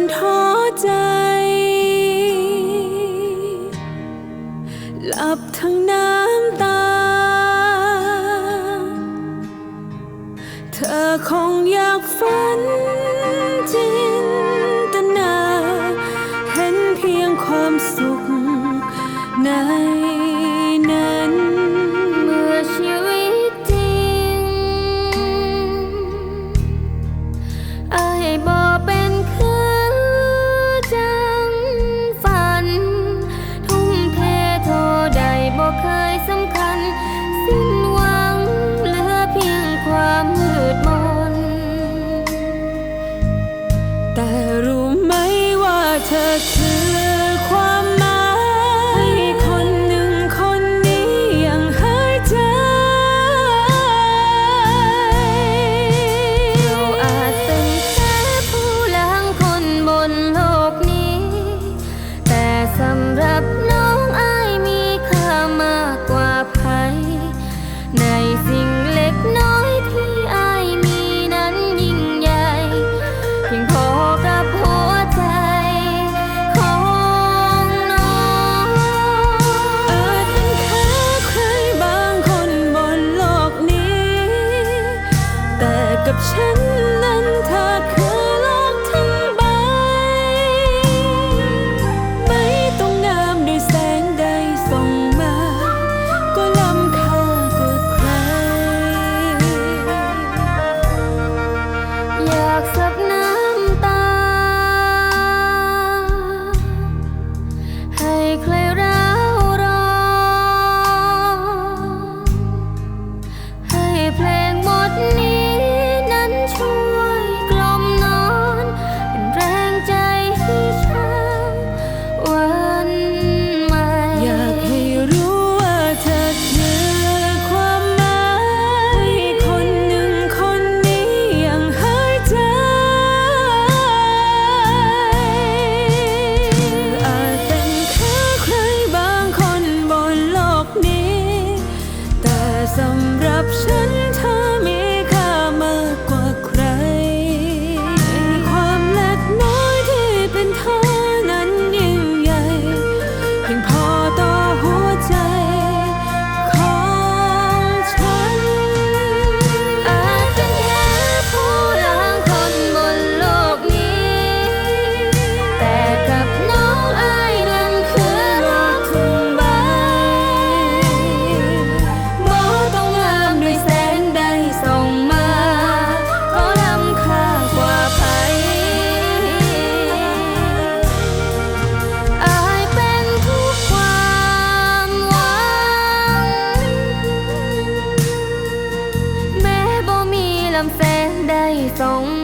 นท้อใจ หลับทั้งน้ำตา เธอคงอยากฝันจินตนา เห็นเพียงความสุขใน Touch. 尘 สำหรับฉัน ได้ส่ง